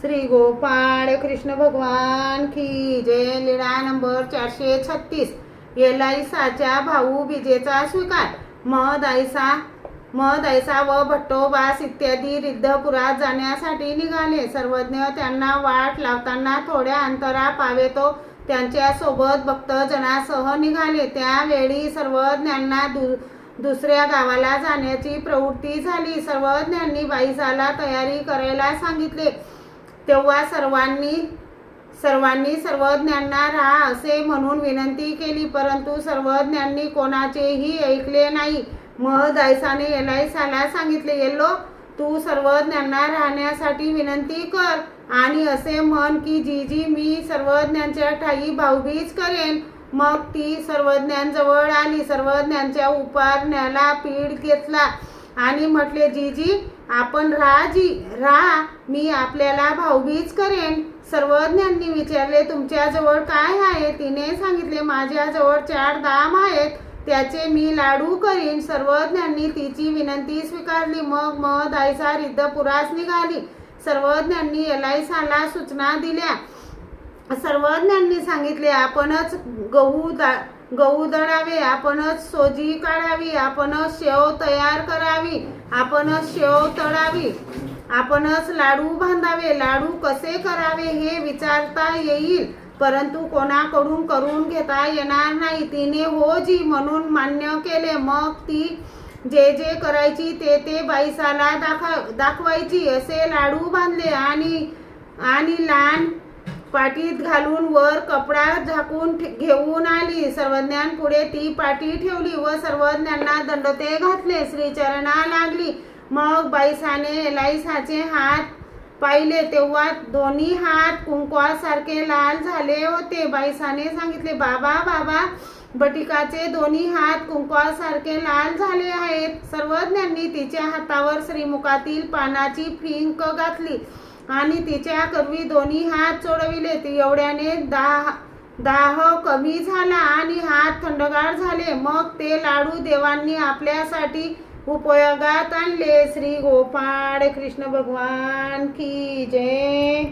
श्री गोपाळ कृष्ण भगवान की जय. लीळा नंबर चारशे छत्तीस. येलाईसाच्या भाऊ बिजेचा स्वीकार. मद ऐसा मद ऐसा व भट्टोबास इत्यादी रिद्धपुरात जाण्यासाठी निघाले. सर्वज्ञ त्यांना वाट लावताना थोड्या अंतरा पावेतो त्यांच्यासोबत भक्तजनासह निघाले. त्यावेळी सर्वज्ञांना दु दुसऱ्या गावाला जाण्याची प्रवृत्ती झाली. सर्वज्ञांनी बाईसाला तयारी करायला सांगितले. तेव्हा सर्वांनी सर्वांनी सर्वज्ञांना राहा असे म्हणून विनंती केली परंतु सर्वज्ञांनी कोणाचेही ऐकले नाही. महदायसाने एलायसाला सांगितले येल्लो तू सर्वज्ञांना राहण्यासाठी विनंती कर आणि असे म्हण की जी जी मी सर्वज्ञांच्या ठाई भाऊबीज करेन. मग ती सर्वज्ञांजवळ आली सर्वज्ञांच्या उपारण्याला पीड घेतला. आणि म्हटले जीजी आपण राहाजी राहा मी आपल्याला भाऊबीज करेन. सर्वज्ञांनी विचारले तुमच्याजवळ काय आहे? तिने सांगितले माझ्याजवळ चार दाम आहेत त्याचे मी लाडू करीन. सर्वज्ञांनी तिची विनंती स्वीकारली मग मग आयसा रिद्धपुरास निघाली. सर्वज्ञांनी एलायसाला सूचना दिल्या. सर्वज्ञांनी सांगितले आपणच गहू दा गहू दळावे आपणच सोजी काढावी आपणच शेव तयार करावी आपणच शेव तळावी आपणच लाडू बांधावे लाडू कसे करावे हे विचारता येईल परंतु कोणाकडून करून घेता येणार नाही. तिने हो जी म्हणून मान्य केले मग ती जे जे करायची ते ते बाईसाला दाखवा दाखवायची. असे लाडू बांधले आणि आणि लहान पाटीत घालून वर कपडा झाकून ठे- घेऊन आली सर्वज्ञान पुढे ती पाटी ठेवली व सर्वज्ञांना दंडते घातले. श्रीचरणा लागली. मग बाईसाने एलाईसाचे हात पाहिले तेव्हा दोन्ही हात कुंकवासारखे लाल झाले होते. बाईसाने सांगितले बाबा बाबा बटिकाचे दोन्ही हात कुंकवासारखे लाल झाले आहेत. सर्वज्ञांनी तिच्या हातावर श्रीमुखातील पानाची फिंक घातली आणि तिच्या करवी दोन्ही हात चोडविले. ती एवढ्याने दहा दाह कमी झाला आणि हात थंडगार झाले. मग ते लाडू देवांनी आपल्यासाठी उपयोगात आणले. श्री गोपाळ कृष्ण भगवान की जय.